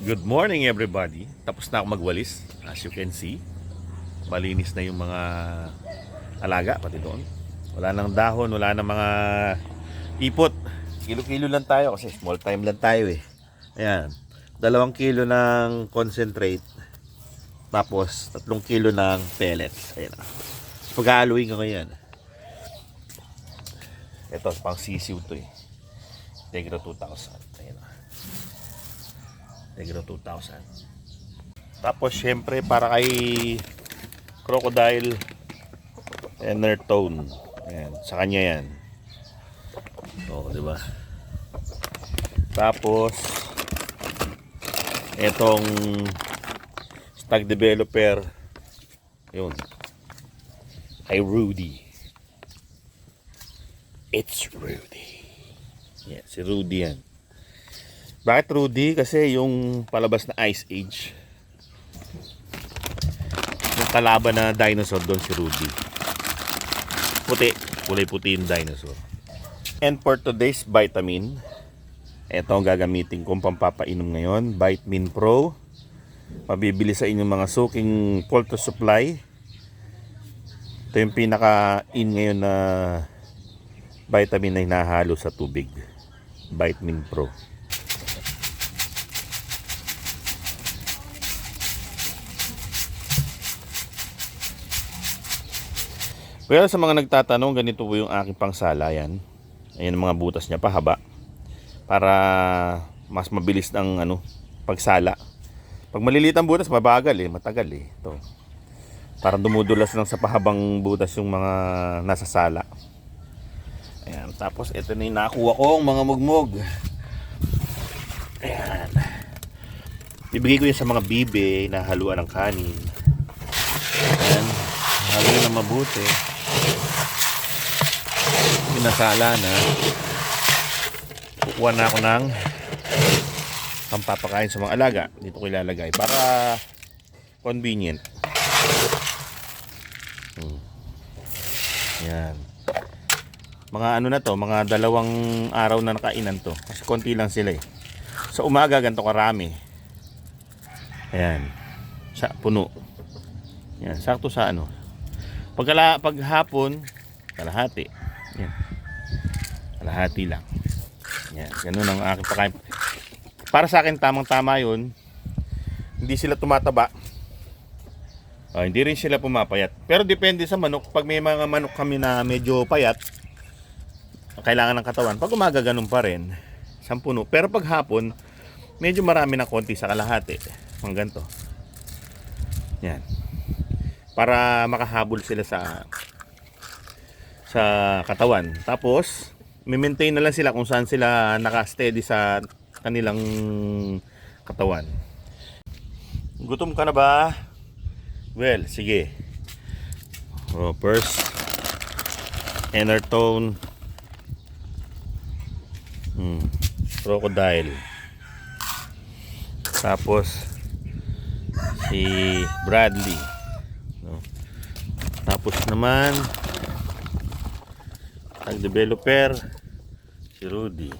Good morning everybody. Tapos na ako magwalis. As you can see, malinis na yung mga alaga pati doon. Wala nang dahon, wala nang mga ipot. Kilo-kilo lang tayo kasi small time lang tayo eh. Ayan. Dalawang kilo ng concentrate. Tapos tatlong kilo ng pellets. Ayan. Pag-aaluin ko ngayon. Ito, pang sisiw to eh. Negro 2000. Negro 2000. Tapos syempre para kay Crocodile Enertone. Ayan, sa kanya yan. Oo, di ba? Tapos etong stag developer yun kay Rudy. It's Rudy. Yeah, si Rudy yan. Bakit Rudy? Kasi yung palabas na Ice Age. Yung kalaban na dinosaur doon si Rudy. Puti. Kulay puti yung dinosaur. And for today's vitamin, ito ang gagamitin kong pampapainom ngayon. Vitamin Pro. Mabibili sa inyong mga suking Polto Supply. Ito yung pinaka-in ngayon na vitamin na hinahalo sa tubig. Vitamin Pro. Well, sa mga nagtatanong, ganito po yung aking pangsala yan. Ayan ang mga butas niya, pahaba. Para mas mabilis ng ano, pagsala. Pag maliliit ang butas, mabagal eh, matagal eh. Ito. Parang dumudulas lang sa pahabang butas yung mga nasa sala. Ayan, tapos ito na yung nakuha kong mga mugmog. Ayan. Bibigay ko yan sa mga bibe na haluan ng kanin. Ayan. Haluin na mabuti. Pinasala na. Kukuha na ako ng pampapakain sa mga alaga. Dito ko ilalagay para convenient. Hmm. Yan. Mga ano na to, mga dalawang araw na nakainan to. Kasi konti lang sila eh. Sa umaga ganito karami. Ayan. Sa puno. Yan, sakto sa ano. Pagkala paghapon, kalahati. Yan. Kalahati lang. Yan, ganun ang aking pakain. Para sa akin tamang-tama 'yun. Hindi sila tumataba. Ah, hindi rin sila pumapayat. Pero depende sa manok. Pag may mga manok kami na medyo payat, kailangan ng katawan. Pag umaga ganun pa rin, isang puno. Pero pag hapon, medyo marami na konti sa kalahati. Ang ganito. Yan. Para makahabol sila sa sa katawan. Tapos, mi-maintain na lang sila kung saan sila naka-steady sa kanilang katawan. Gutom ka na ba? Well, sige. Oh, first, inner tone. Hmm. Crocodile. Tapos, si Bradley. No? Tapos naman, nag-developer, si Rudy.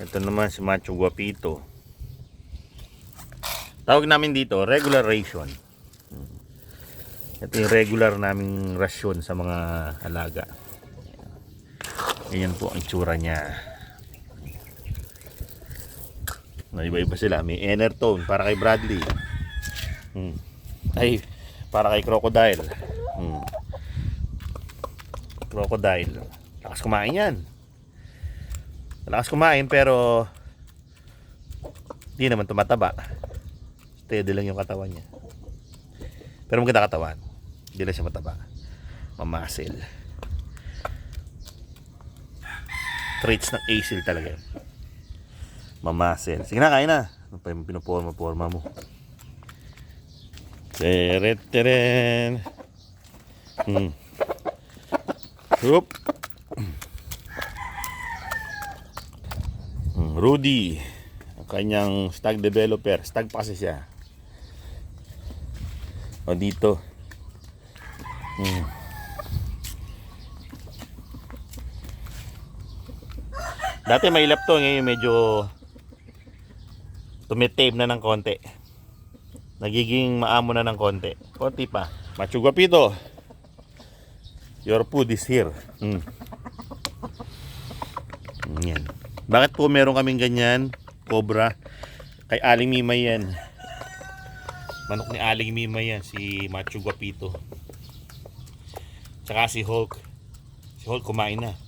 Ito naman si Macho Guapito. Tawag namin dito, regular ration. Ito yung regular naming rasyon sa mga alaga. Ganyan po ang tsura niya. Iba-iba sila. May Enertone para kay Bradley. Hmm. Ay, para kay Crocodile. Crocodile. Lakas kumain yan. Lakas kumain pero hindi naman tumataba. Steady lang yung katawan niya. Pero maganda katawan. Hindi lang siya mataba. Mamasil. Traits ng asil talaga yun. Mamasil. Sige na, kain na. Ano pa yung pinuporma-porma mo? Teret, teren. Hmm. Hup. Hmm, Rudy. Ang kanyang stag developer. Stag pa kasi siya. O dito. Hmm. Dati may lap to, ngayon medyo tumitave na ng konti. Nagiging maamo na ng konti. Konti pa. Machugapito. Your food is here. Mm. Mm, Yan. Bakit po meron kaming ganyan? Cobra. Kay Aling Mimay yan. Manok ni Aling Mimay yan. Si Machu Guapito. Tsaka si Hulk. Si Hulk kumain na.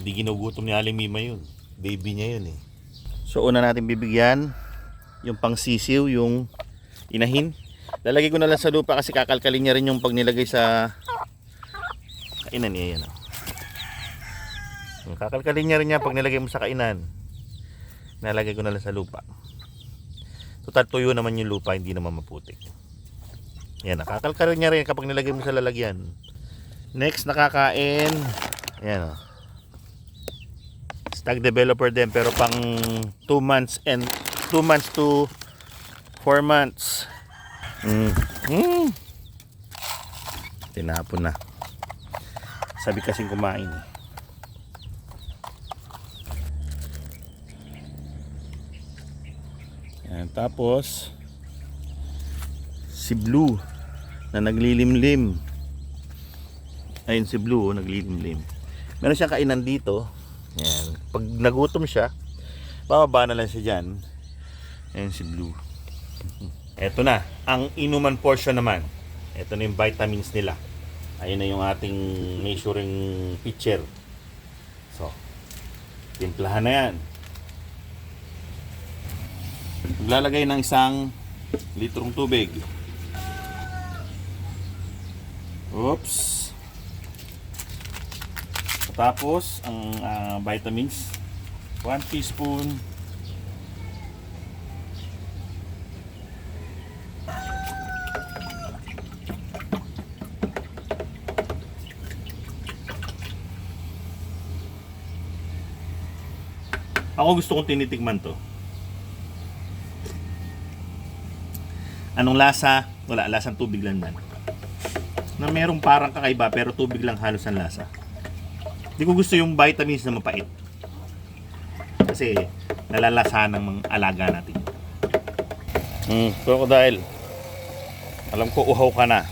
Hindi ginugutom ni Aling Mimay yun. Baby niya yun eh. So una natin bibigyan yung pangsisiw, yung inahin. Lalagay ko na lang sa lupa kasi kakalkalin niya rin yung pag nilagay sa kainan niya yan. oh. Yung Kakalkalin niya rin yan pag nilagay mo sa kainan. Nalagay ko na lang sa lupa. Total tuyo naman yung lupa, hindi naman maputik. Yan, nakakalkalin niya rin kapag nilagay mo sa lalagyan. Next, nakakain. Ayan o. Stag developer din pero pang 2 months and 2 months to 4 months. Mm. Mm. Tinapon na. Sabi kasing kumain. eh. Yan, tapos si Blue na naglilimlim. Ayun si Blue, oh, naglilimlim. Meron siyang kainan dito. Yan. Pag nagutom siya, bababa na lang siya dyan. Ayan si Blue. Eto na, ang inuman portion naman. Ito na yung vitamins nila. Ayun na yung ating measuring pitcher. So, timplahan na yan. Maglalagay ng isang litrong tubig. Oops. Tapos, ang ah, vitamins, 1 teaspoon. Ako gusto kong tinitikman to. Anong lasa? Wala, lasang tubig lang man. Na merong parang kakaiba pero tubig lang halos ang lasa. Hindi ko gusto yung vitamins na mapait. Kasi nalalasahan ng mga alaga natin. Hmm, crocodile. Alam ko uhaw ka na.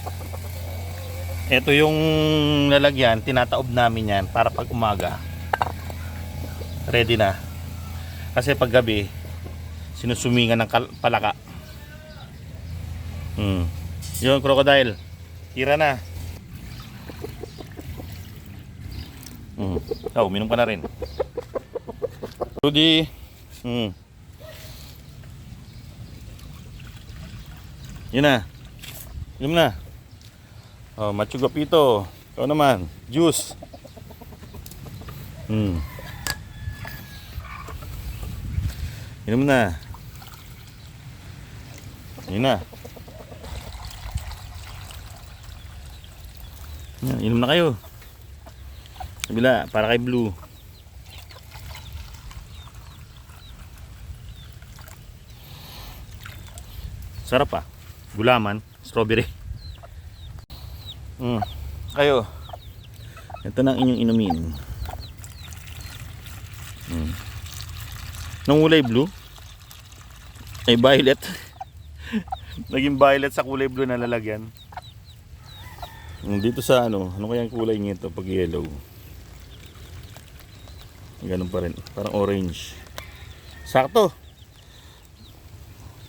Ito yung lalagyan, tinataob namin yan para pag umaga. Ready na. Kasi pag gabi, sinusumingan ng palaka. Hmm. Yun, crocodile. Tira na. Hmm. Oh, uminom ka na rin. Rudy. Hmm. Yun na. Inom na. Oh, Machu Guapito. Ikaw naman. Juice. Hmm. Inom na. Yun na. Yan, inom na kayo. Kabila, para kay Blue. Sarap ah. Gulaman, strawberry. Mm. Kayo. Ito na ang inyong inumin. Mm. Nung kulay blue, ay violet. Naging violet sa kulay blue na lalagyan. Mm, Dito sa ano, ano kaya ang kulay nito pag yellow? Ganun pa rin, parang orange. Sakto.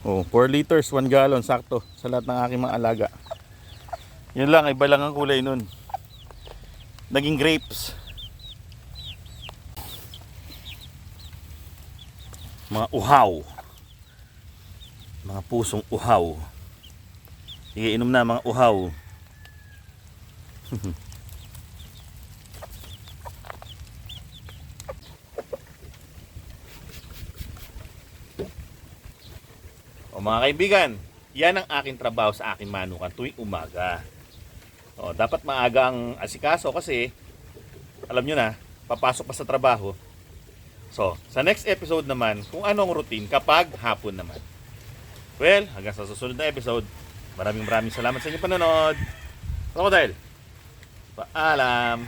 Oh, 4 liters, 1 gallon, sakto sa lahat ng aking mga alaga. Yun lang, iba lang ang kulay nun. Naging grapes. Mga uhaw. Mga pusong uhaw. Sige, inom na mga uhaw. O mga kaibigan, yan ang aking trabaho sa aking manukan tuwing umaga. O, dapat maaga ang asikaso kasi alam nyo na, papasok pa sa trabaho. So, sa next episode naman, kung anong routine kapag hapon naman. Well, hanggang sa susunod na episode, maraming maraming salamat sa inyong panonood. Crocodile, paalam!